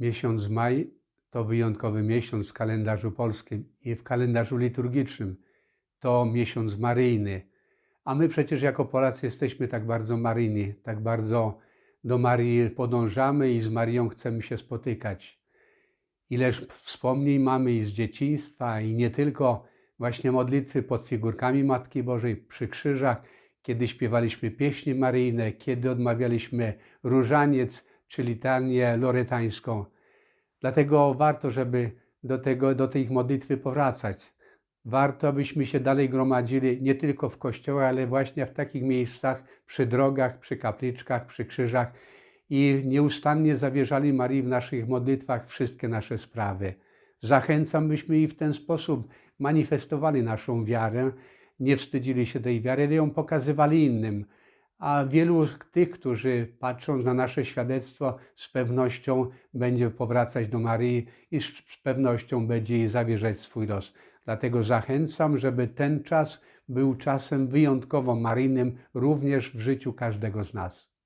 Miesiąc maj to wyjątkowy miesiąc w kalendarzu polskim i w kalendarzu liturgicznym. To miesiąc maryjny. A my przecież jako Polacy jesteśmy tak bardzo maryjni, tak bardzo do Marii podążamy i z Marią chcemy się spotykać. Ileż wspomnień mamy i z dzieciństwa, i nie tylko właśnie modlitwy pod figurkami Matki Bożej, przy krzyżach, kiedy śpiewaliśmy pieśni maryjne, kiedy odmawialiśmy różaniec czy litanię loretańską. Dlatego warto, żeby do, tego, do tej modlitwy powracać. Warto, abyśmy się dalej gromadzili nie tylko w kościołach, ale właśnie w takich miejscach, przy drogach, przy kapliczkach, przy krzyżach i nieustannie zawierzali Marii w naszych modlitwach wszystkie nasze sprawy. Zachęcam, byśmy i w ten sposób manifestowali naszą wiarę, nie wstydzili się tej wiary, ale ją pokazywali innym. A wielu tych, którzy patrząc na nasze świadectwo, z pewnością będzie powracać do Maryi i z pewnością będzie jej zawierzać swój los. Dlatego zachęcam, żeby ten czas był czasem wyjątkowo maryjnym również w życiu każdego z nas.